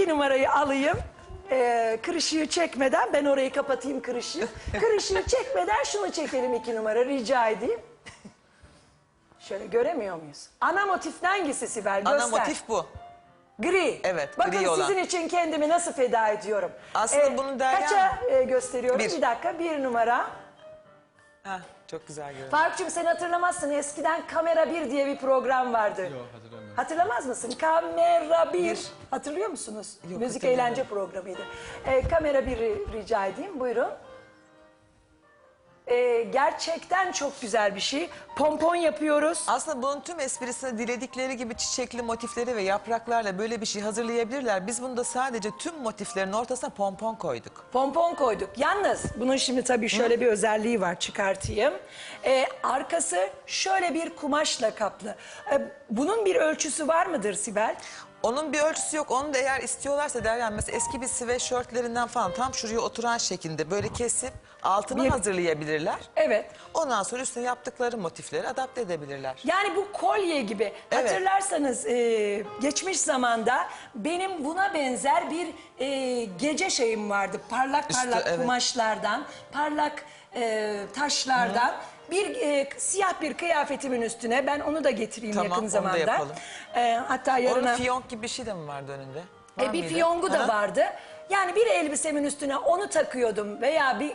iki numarayı alayım. Ee, kırışığı çekmeden ben orayı kapatayım kırışığı. Kırışığı çekmeden şunu çekelim iki numara rica edeyim. Şöyle göremiyor muyuz? Ana motif hangisi Sibel? Ana Göster. motif bu. Gri. Evet, Bakın gri olan. sizin için kendimi nasıl feda ediyorum. Aslında bunu Derya- Kaça e, gösteriyorum? Bir. Bir dakika bir numara. Heh, çok güzel görünüyor. Faruk'cum sen hatırlamazsın eskiden Kamera 1 diye bir program vardı. Yok hatırlamıyorum. Hatırlamaz mısın? Kamera 1. Hatırlıyor musunuz? Yok, Müzik eğlence programıydı. Ee, kamera 1'i rica edeyim. Buyurun. Ee, gerçekten çok güzel bir şey. Pompon yapıyoruz. Aslında bunun tüm esprisini diledikleri gibi çiçekli motifleri ve yapraklarla böyle bir şey hazırlayabilirler. Biz bunda sadece tüm motiflerin ortasına pompon koyduk. Pompon koyduk. Yalnız bunun şimdi tabii şöyle bir özelliği var çıkartayım. Ee, arkası şöyle bir kumaşla kaplı. Ee, bunun bir ölçüsü var mıdır Sibel? Onun bir ölçüsü yok. Onu da eğer istiyorlarsa Derya mesela eski bir sweatshirtlerinden falan tam şuraya oturan şekilde böyle kesip altını Bir- hazırlayabilirler. Evet. Ondan sonra üstüne yaptıkları motifleri adapte edebilirler. Yani bu kolye gibi. Evet. Hatırlarsanız e, geçmiş zamanda benim buna benzer bir e, gece şeyim vardı. Parlak Üstü, parlak evet. kumaşlardan, parlak e, taşlardan. Bir e, siyah bir kıyafetimin üstüne ben onu da getireyim Tamam, yakın onu da zamanda. yapalım. E, hatta yarına Onun fiyonk gibi bir şey de mi vardı önünde? Var e, bir mıydı? fiyongu da Ha? vardı. Yani bir elbisemin üstüne onu takıyordum veya bir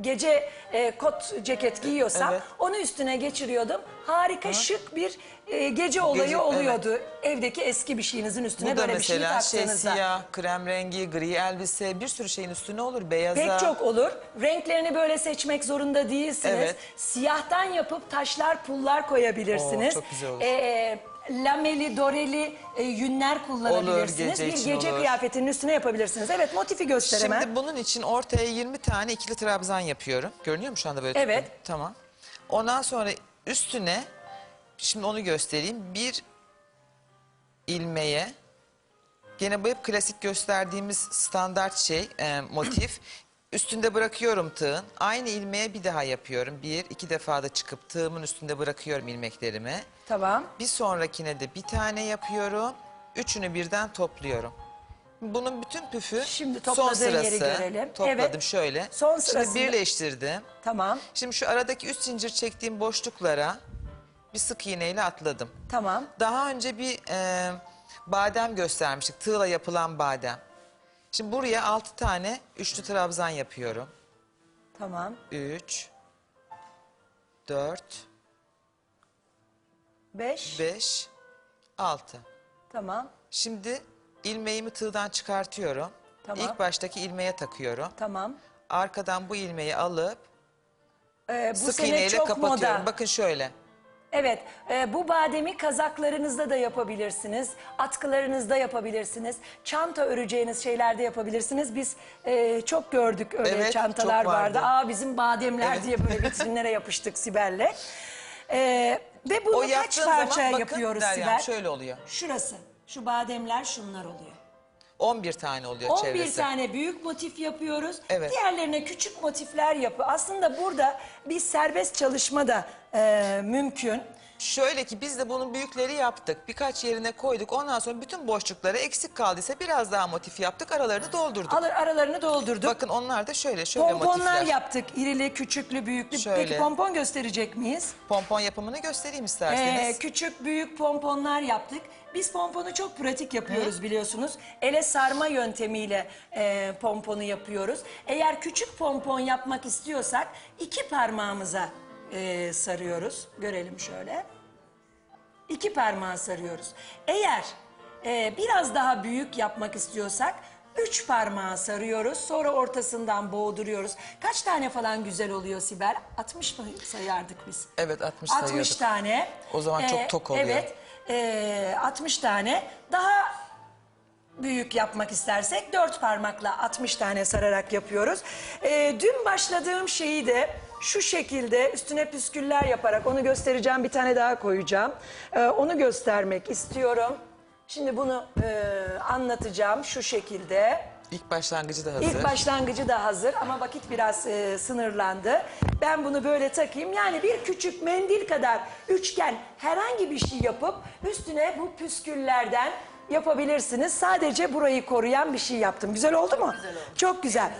gece e, kot ceket giyiyorsam Evet. onu üstüne geçiriyordum. Harika şık bir e, gece olayı Gece, oluyordu. Evdeki eski bir şeyinizin üstüne da böyle bir şey mesela şey taktığınızda. siyah, krem rengi, gri elbise bir sürü şeyin üstüne olur. Beyaza. Pek çok olur. Renklerini böyle seçmek zorunda değilsiniz. Evet. Siyahtan yapıp taşlar, pullar koyabilirsiniz. Oo, çok güzel olur. Ee, lameli, doreli e, yünler kullanabilirsiniz. gece bir için gece olur. kıyafetinin üstüne yapabilirsiniz. Evet motifi göster hemen. Şimdi bunun için ortaya 20 tane ikili trabzan yapıyorum. Görünüyor mu şu anda böyle? Evet. tıkladım? Tamam. Ondan sonra üstüne şimdi onu göstereyim. Bir ilmeğe gene bu hep klasik gösterdiğimiz standart şey e, motif. Üstünde bırakıyorum tığın. Aynı ilmeğe bir daha yapıyorum. Bir, iki defa da çıkıp tığımın üstünde bırakıyorum ilmeklerimi. Tamam. Bir sonrakine de bir tane yapıyorum. Üçünü birden topluyorum. Bunun bütün püfü Şimdi son topladığın sırası. yeri görelim. Topladım Evet. şöyle. Son sırasında- Şimdi birleştirdim. Tamam. Şimdi şu aradaki üst zincir çektiğim boşluklara bir sık iğneyle atladım. Tamam. Daha önce bir e, badem göstermiştik. Tığla yapılan badem. Şimdi buraya altı tane üçlü trabzan yapıyorum. Tamam. Üç, dört, Beş. beş, altı. Tamam. Şimdi ilmeğimi tığdan çıkartıyorum. Tamam. İlk baştaki ilmeğe takıyorum. Tamam. Arkadan bu ilmeği alıp Ee, bu sık sene iğneyle çok kapatıyorum. moda. Bakın şöyle. Evet, e, bu bademi kazaklarınızda da yapabilirsiniz, atkılarınızda yapabilirsiniz, çanta öreceğiniz şeylerde yapabilirsiniz. Biz e, çok gördük öyle Evet, çantalar çok vardı. vardı. Aa bizim bademler Evet. diye böyle vitrinlere yapıştık Sibel'le. E, ve bunu O kaç yaptığın parça zaman bakın yapıyoruz Deryam Sibel? şöyle oluyor. Şurası, şu bademler şunlar oluyor. 11 tane oluyor 11 çevresi. tane büyük motif yapıyoruz. Evet. Diğerlerine küçük motifler yapıyor. Aslında burada bir serbest çalışma da e, mümkün. Şöyle ki biz de bunun büyükleri yaptık. Birkaç yerine koyduk. Ondan sonra bütün boşlukları eksik kaldıysa biraz daha motif yaptık. Aralarını doldurduk. Alır aralarını doldurduk. Bakın onlar da şöyle şöyle Pomponlar motifler. yaptık. İrili, küçüklü, büyüklü. Şöyle. Peki pompon gösterecek miyiz? Pompon yapımını göstereyim Ee, isterseniz. küçük, büyük pomponlar yaptık. Biz pomponu çok pratik yapıyoruz biliyorsunuz. Ele sarma yöntemiyle e, pomponu yapıyoruz. Eğer küçük pompon yapmak istiyorsak iki parmağımıza e, sarıyoruz. Görelim şöyle. İki parmağı sarıyoruz. Eğer e, biraz daha büyük yapmak istiyorsak üç parmağı sarıyoruz. Sonra ortasından boğduruyoruz. Kaç tane falan güzel oluyor Sibel? 60 mı sayardık biz? Evet 60 60 sayıyorduk. tane. O zaman çok tok oluyor. Evet. e, 60 tane. Daha büyük yapmak istersek dört parmakla 60 tane sararak yapıyoruz. E, dün başladığım şeyi de şu şekilde üstüne püsküller yaparak onu göstereceğim bir tane daha koyacağım. E, onu göstermek istiyorum. Şimdi bunu e, anlatacağım şu şekilde. İlk başlangıcı da hazır. İlk başlangıcı da hazır ama vakit biraz e, sınırlandı. Ben bunu böyle takayım. Yani bir küçük mendil kadar üçgen herhangi bir şey yapıp üstüne bu püsküllerden yapabilirsiniz. Sadece burayı koruyan bir şey yaptım. Güzel oldu mu? Çok güzel.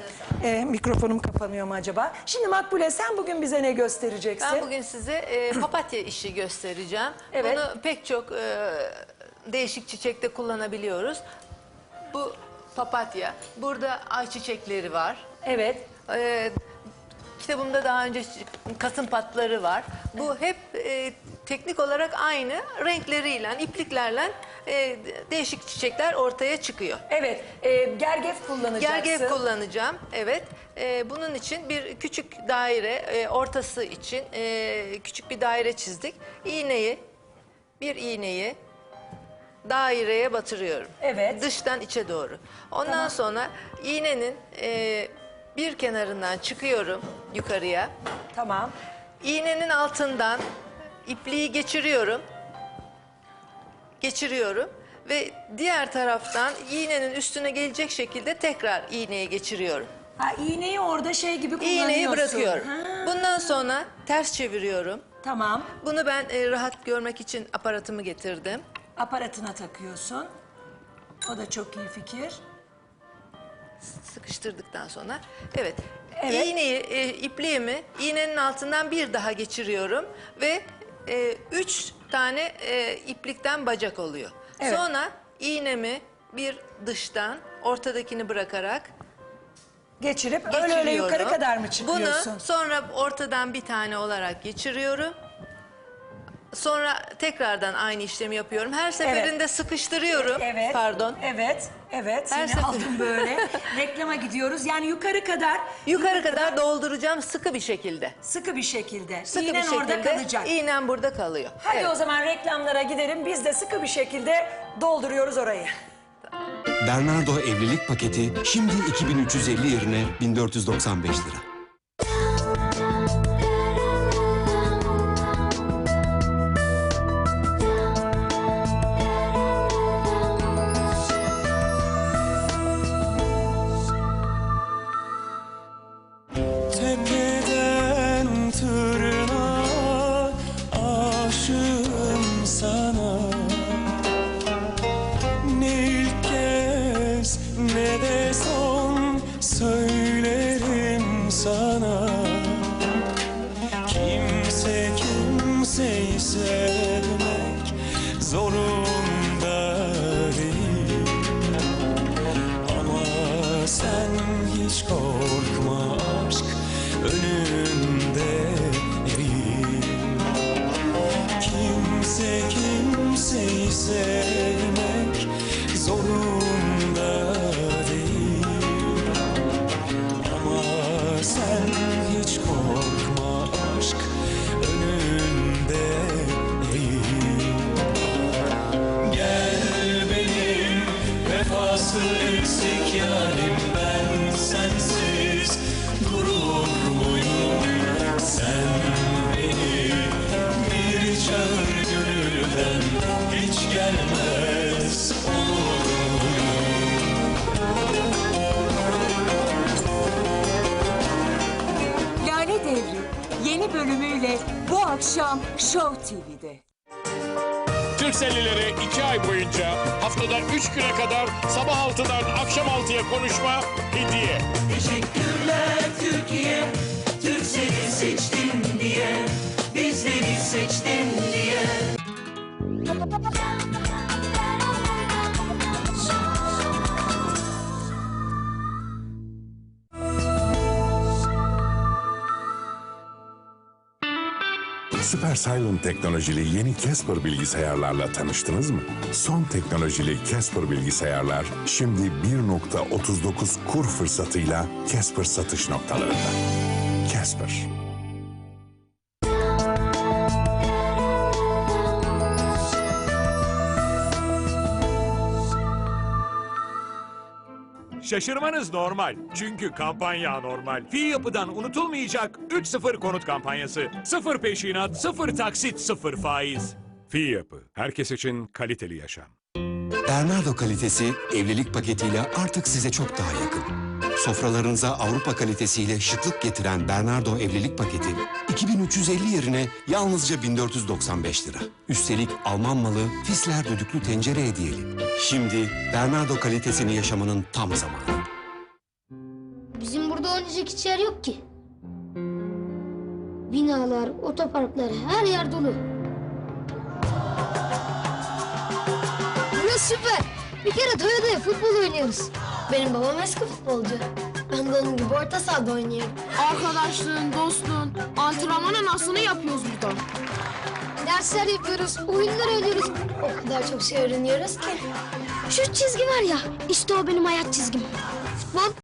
Ee, mikrofonum kapanıyor mu acaba? Şimdi Makbule sen bugün bize ne göstereceksin? Ben bugün size e, papatya işi göstereceğim. Evet. Bunu pek çok e, değişik çiçekte kullanabiliyoruz. Bu papatya. Burada ayçiçekleri var. Evet. E, kitabımda daha önce kasım patları var. Bu hep e, teknik olarak aynı renkleriyle, ipliklerle e, değişik çiçekler ortaya çıkıyor. Evet. E, gergef kullanacaksın. Gergev kullanacağım. Evet. Ee, bunun için bir küçük daire, e, ortası için e, küçük bir daire çizdik. İğneyi, bir iğneyi daireye batırıyorum. Evet. Dıştan içe doğru. Ondan Tamam. sonra iğnenin e, bir kenarından çıkıyorum yukarıya. Tamam. İğnenin altından ipliği geçiriyorum. Geçiriyorum ve diğer taraftan iğnenin üstüne gelecek şekilde tekrar iğneyi geçiriyorum. Ha, iğneyi orada şey gibi kullanıyorsun. İğneyi bırakıyorum. Ha, Bundan sonra ters çeviriyorum. Tamam. Bunu ben e, rahat görmek için aparatımı getirdim. Aparatına takıyorsun. O da çok iyi fikir. Sıkıştırdıktan sonra. Evet. Evet. İğneyi, e, ipliğimi iğnenin altından bir daha geçiriyorum ve e, üç tane e, iplikten bacak oluyor. Evet. Sonra iğnemi bir dıştan ortadakini bırakarak Geçirip öyle öyle geçiriyorum. yukarı kadar mı çıkıyorsun? Bunu sonra ortadan bir tane olarak geçiriyorum. Sonra tekrardan aynı işlemi yapıyorum. Her seferinde sıkıştırıyorum. Evet. Pardon. Evet. Evet. Her Yine sefer- aldım böyle. Reklama gidiyoruz. Yani yukarı kadar Yukarı kadar dolduracağım sıkı bir şekilde. sıkı bir şekilde. Sıkı İğnen bir şekilde. orada kalacak. İğnem burada kalıyor. Hadi Evet. o zaman reklamlara gidelim. Biz de sıkı bir şekilde dolduruyoruz orayı. Bernardo evlilik paketi şimdi 2350 yerine 1495 lira. Sana. Kimse kimseyi sevmek zorunda değil. Ama sen hiç korkma aşk önünde eriyim Kimse kimseyi sevmek vefası eksik yarim ben sensiz durur muyum? Sen beni bir çağır gönülden hiç gelmez? Lale Devri yeni bölümüyle bu akşam Show TV'de. Türkcellilere iki ay boyunca haftada üç güne kadar sabah 6'dan akşam 6'ya konuşma hediye. Teşekkürler Türkiye, Türkcell'i seçtin diye, bizleri seçtin diye. Super Silent teknolojili yeni Casper bilgisayarlarla tanıştınız mı? Son teknolojili Casper bilgisayarlar şimdi 1.39 kur fırsatıyla Casper satış noktalarında. Casper. Şaşırmanız normal. Çünkü kampanya normal. Fi yapıdan unutulmayacak 3-0 konut kampanyası. 0 peşinat, 0 taksit, 0 faiz. Fi yapı. Herkes için kaliteli yaşam. Bernardo kalitesi evlilik paketiyle artık size çok daha yakın. Sofralarınıza Avrupa kalitesiyle şıklık getiren Bernardo evlilik paketi 2350 yerine yalnızca 1495 lira. Üstelik Alman malı Fisler düdüklü tencere hediyeli. Şimdi Bernardo kalitesini yaşamanın tam zamanı. Bizim burada oynayacak hiç yer yok ki. Binalar, otoparklar her yer dolu. Burası süper. Bir kere Toyota'ya futbol oynuyoruz. Benim babam eski futbolcu. Ben de onun gibi orta sahada oynuyorum. Arkadaşlığın, dostluğun, antrenmanın aslını yapıyoruz burada. Dersler yapıyoruz, oyunlar oynuyoruz. O kadar çok şey öğreniyoruz ki. Şu çizgi var ya, işte o benim hayat çizgim. Futbol